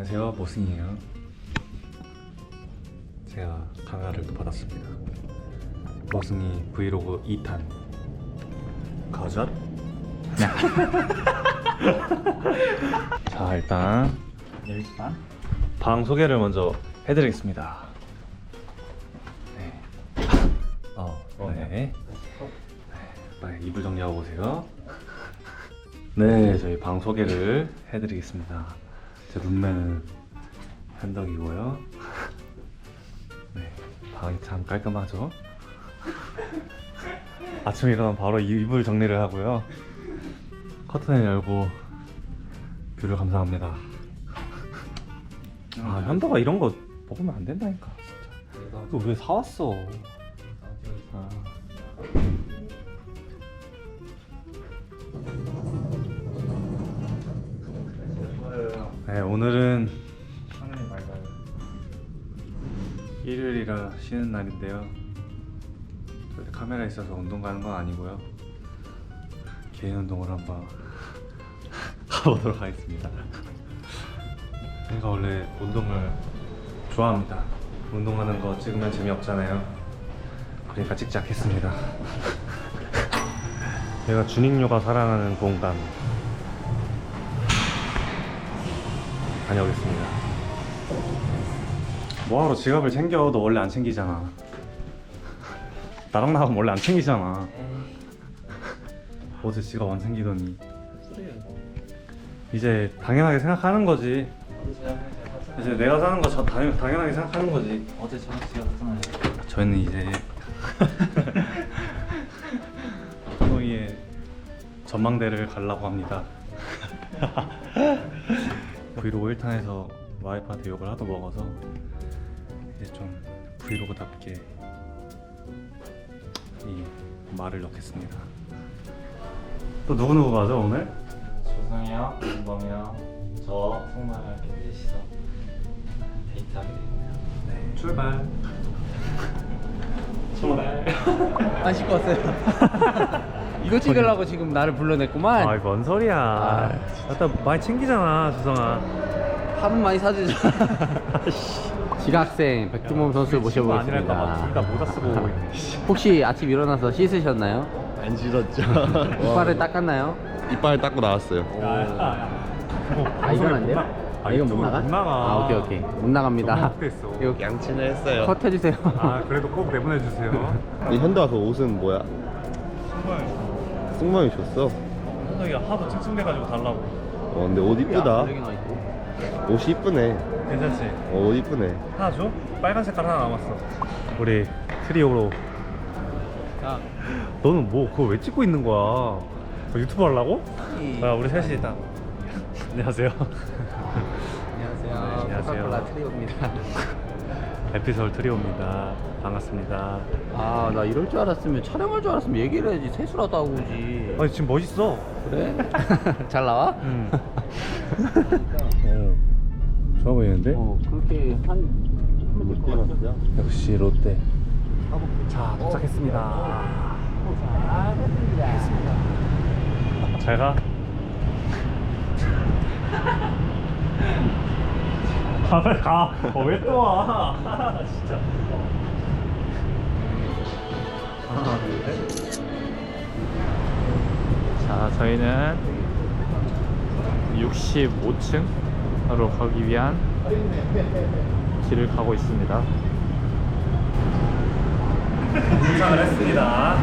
안녕하세요 모승이에요 제가 강화를 또 받았습니다 모승이 브이로그 2탄 가자 자 일단 10시 반? 방 소개를 먼저 해드리겠습니다 네. 어, 네. 네. 빨리 이불 정리하고 오세요 네 저희 방 소개를 해드리겠습니다 제 룸메는 현덕이고요. 네 방이 참 깔끔하죠? 아침에 일어나면 바로 이- 이불 정리를 하고요. 커튼을 열고 뷰를 감상합니다. 아 현덕아 이런 거 먹으면 안 된다니까 진짜. 이거 왜 사왔어 네 오늘은 하늘이 맑아요. 일요일이라 쉬는 날인데요. 카메라 있어서 운동 가는 건 아니고요. 개인 운동을 한번 가보도록 하겠습니다. 제가 원래 운동을 좋아합니다. 운동하는 거 찍으면 재미없잖아요. 그러니까 찍지 않겠습니다. 제가 준익료가 사랑하는 공간 다녀오겠습니다 뭐하러 지갑을 챙겨? 너 원래 안 챙기잖아. 나랑 나가면 원래 안 챙기잖아. 어제 지갑 안 챙기더니 이제 당연하게 생각하는 거지. 이제 내가 사는 거 저 당연, 당연하게 생각하는 거지. 어제 저녁 제가 샀잖아요. 저희는 이제 소희의 전망대를 가려고 합니다. 브이로그 1탄에서 와이프한테 욕을 하도 먹어서 이제 좀 브이로그답게 이 말을 넣겠습니다. 또 누구 누구 가죠 오늘? 조성이 형, 윤범이 형, 저 이렇게 넷이서 데이트하게 됐네요. 네, 출발. 출발. 안 씻고 왔어요. 이거 찍으려고 지금 나를 불러냈구만. 아이 뭔 소리야? 아, 일단 많이 챙기잖아 주성아. 밥은 많이 사주죠. 지각생 백두범 선수 모셔보겠습니다. 둘다 모자 쓰고 오고 있네. 혹시 아침 일어나서 씻으셨나요? 안 씻었죠. 이빨을 닦았나요? 이빨 닦고 나왔어요. 아 이건 안 돼요? 아 이건 못 이쪽은 나가? 못 나가. 아 오케이 오케이 못 나갑니다. 이거 양치는 했어요. 컷 해주세요. 아 그래도 꼭 내보내 주세요. 이 현도아 그 옷은 뭐야? 승모이 줬어. 현덕이가 하도 찡찡대가지고 달라고. 어 근데 옷 이쁘다. 옷이 이쁘네. 괜찮지? 어, 옷 이쁘네. 하나 줘? 빨간 색깔 하나 남았어. 우리 트리오로. 자, 너는 뭐 그거 왜 찍고 있는 거야? 뭐 유튜브 하려고? 아 우리 셋이 딱. 안녕하세요. 안녕하세요. 네, 안녕하세요. 코카콜라 트리오입니다. 에피솔 트리오입니다. 반갑습니다. 아 나 이럴 줄 알았으면 촬영할 줄 알았으면 얘기를 해야지 세수라도 하고 오지. 아니 지금 멋있어. 그래? 잘 나와? 응. 어, 좋아 보이는데? 어 그렇게 한 롯데 맛이야? 역시 롯데. 자 도착했습니다. 잘 가. 가 빨리 가. 어, 왜 또 와? 진짜. 하나 둘 셋. 자, 저희는 65층으로 가기 위한 길을 가고 있습니다. 도착을 했습니다.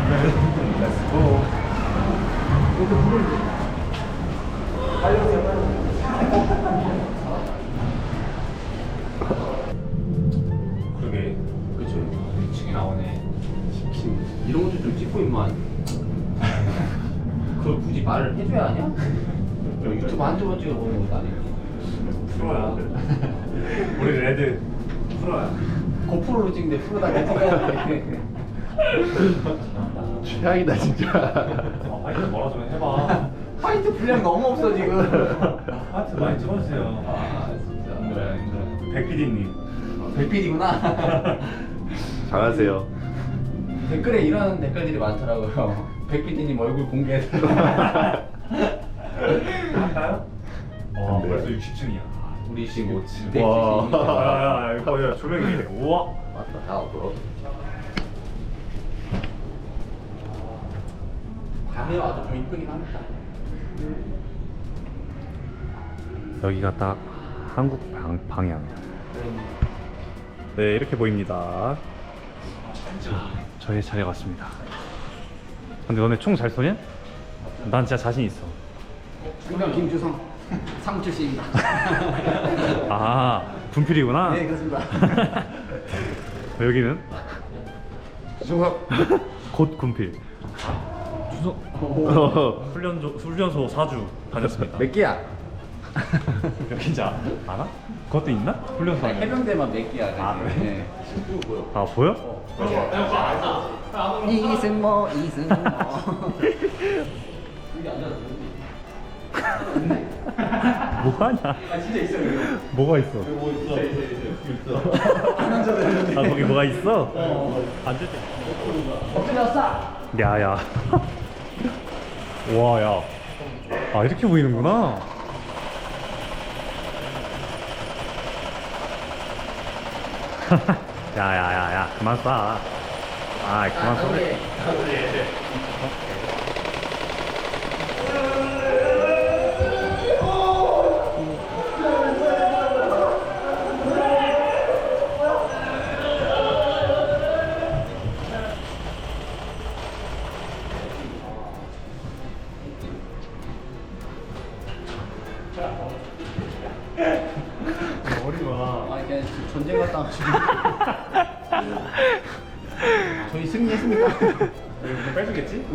렛츠고. 그러게. 좀 찍고 임만 그걸 굳이 말을 해줘야 하냐? 유튜브 한두 번 찍어보는 것도 아니고 프로야. 우리 레드 프로야. 고프로로 찍는데 프로다 최악이다 진짜 아, 파이트 뭐라 좀 해봐. 파이트 분량 너무 없어 지금 파이트 많이 찍어주세요. 아 진짜 백PD님. 백PD구나 잘하세요. 댓글에 이런 댓글들이 많더라고요 백PD님 얼굴 공개해달라 할까요? 어, 네. 벌써 60층이야. 우리 지금 와, 야, 야, 이거 야, 조명이. 우와. 맞다 다 없어 밤에 와도 좀 이쁘긴 합니다 여기가 딱 한국 방, 방향. 네, 이렇게 보입니다. 자, 저의 차례가 왔습니다. 근데 너네 총 잘 쏘냐? 난 진짜 자신 있어. 그냥 김주성 상 출신입니다 아, 분필이구나. 네, 그렇습니다. 여기는 중학. 곧 군필. 주소. 훈련소 훈련소 4주 다녔습니다. 몇 개야? 여기 이제 알아? 그것도 있나? 훈련소 안에. 해병대만 몇 개야 아, 그래? 네. 아 보여? 이승모 이승모 뭐하냐? 아 진짜 있어 뭐가 있어? 아 거기 뭐가 있어? 안 되지. 엎드렸어 야야. 와 야. 아 이렇게 보이는구나. 야야야야 그만 쏴. 아 그만 쏘래.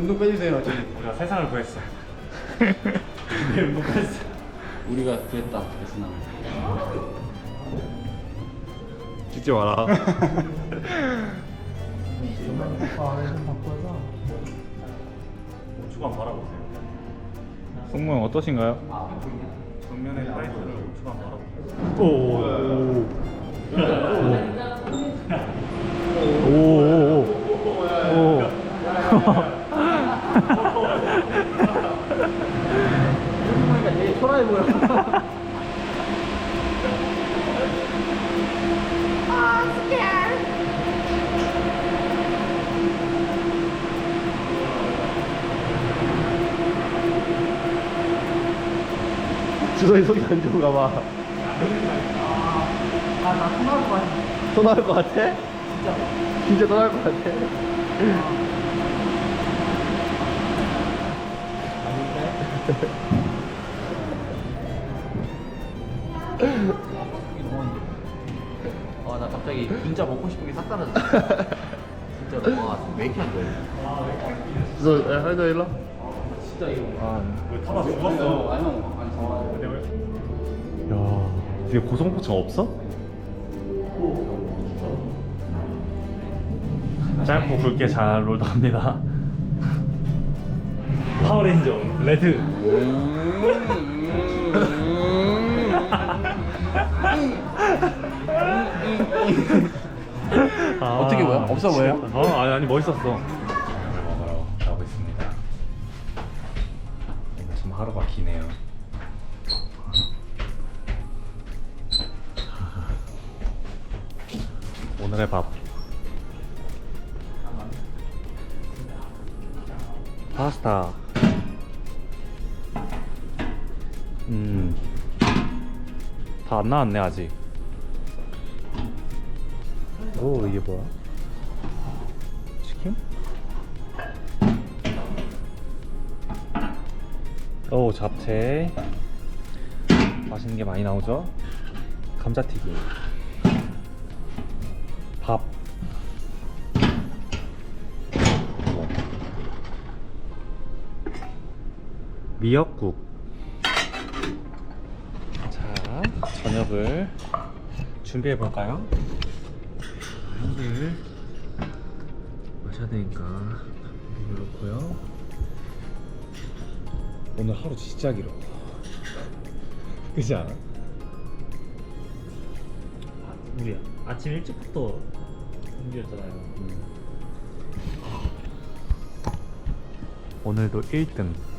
운동 빼주세요 저희 우리가 세상을 구했어. 내 운동 뺐어. 우리가 구했다 베트남 찍지 마라. 우측만 바라보세요. 승모형 어떠신가요? 정면의 타이틀을 우측만 바라보세요. 오. 오. 오. 오. 오. 보니까 되게 초라해 보여 주성이 속이 안 좋은가 봐. 아 나 통화할 것 같아 또 나올 것 같아? 진짜. 진짜 또 나올 것 같아. 진짜 먹고 싶은 게 싹 사라졌어 진짜로 와왜 이렇게 한 거야 주성, 야, 할도 일로. 진짜 이거 아, 왜 타다 죽었어? 아니면 아니 정말 야, 뒤에 고소공포증 없어? 짧고 굵게 잘 놀답니다. 파워레인저 레드. 아, 어떻게 보여? 없어 보여요? 어, 아니 아니 멋있었어. 오늘 먹으러 가고 있습니다. 오늘 좀 하루가 기네요. 오늘의 밥. 파스타. 음. 다 안 나왔네 아직. 이게 뭐야? 치킨? 오 잡채 맛있는 게 많이 나오죠? 감자튀김 밥 미역국 자 저녁을 준비해 볼까요? 한들 마셔야 되니까 이거 넣고요. 오늘 하루 진짜 길어. 그지 않아? 우리 아침 일찍부터 준비했잖아요. 오늘도 1등.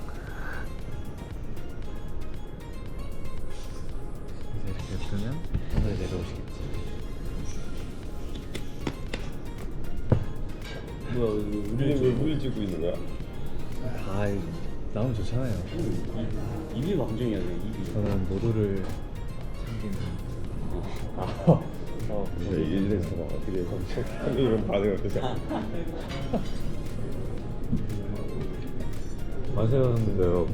찍고 있는 거야? 아, 나오면 좋잖아요. 입이 방정이야 입이. 저는 모두를 아, 어, 진짜 이래서 막 어떻게 방정 이런 반응을 마세요, 근데요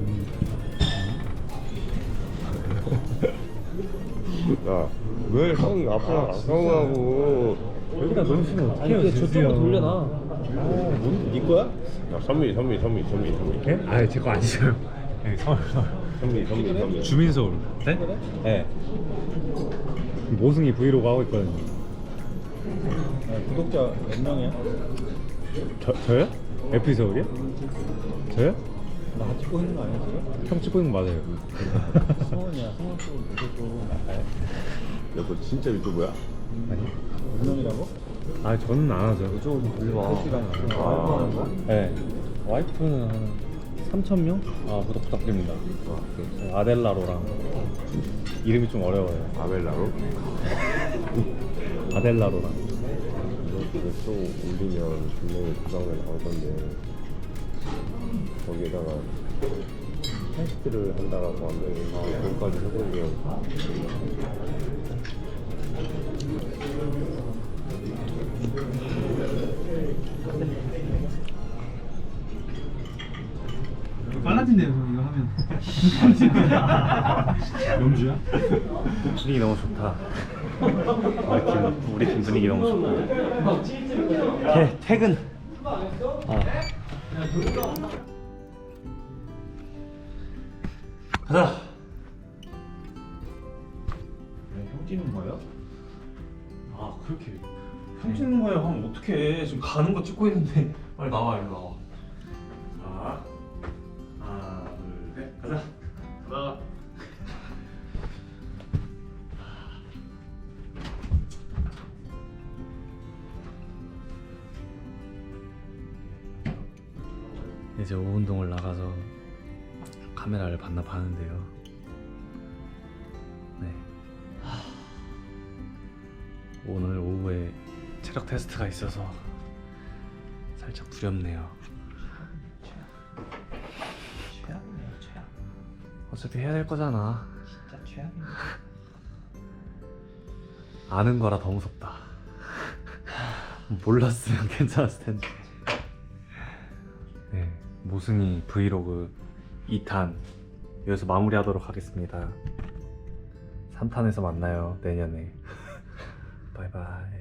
야왜 형이 앞으로 안 성하고 여기다 넣으시면 어떡해요, 저쪽으로 돌려놔. 어, 뭔, 네 거야? 야 선미 선미 선미 선미 선미 예? 아, 제거 아니죠. 네, 서울, 서울. 선미 선미 선미 주민 서울. 네? 네. 모승이 브이로그 하고 있거든요. 구독자 몇 명이야? 저, 저요? FP 서울이요? 저요? 나 찍고 있는 거 아니야 지금? 형 찍고 있는 거 맞아요. 성원이야 성원 쪽으로 계속 야너 진짜 유튜브야? 아니. 몇 명이라고? 아, 저는 안 하죠. 좀 아, 네. 와이프는 한 3천 명? 아 부탁 부탁드립니다. 네, 아델라로랑 이름이 좀 어려워요. 아벨라로? 아델라로랑. 이거 또 올리면 분명히 부상을 나오던데 거기에다가 테스트를 한다라고 하면 그것까지 해보면 빨 영주야? 분위기 너무 좋다. 우리 팀 우리 팀 분위기 너무 좋다. 퇴 퇴근. 아. 가자. 형 찍는 거예요? 아 그렇게 형 찍는 거야 하면 어떡해 지금 가는 거 찍고 있는데 빨리 나와 일로 나와 이제 5운동을 나가서 카메라를 반납하는데요 네 오늘 오후에 체력 테스트가 있어서 살짝 두렵네요. 최악이네요 최악 어차피 해야 될 거잖아. 진짜 최악이네 아는 거라 더 무섭다. 몰랐으면 괜찮았을 텐데. 모순이 브이로그 2탄 여기서 마무리하도록 하겠습니다. 3탄에서 만나요 내년에. 바이바이.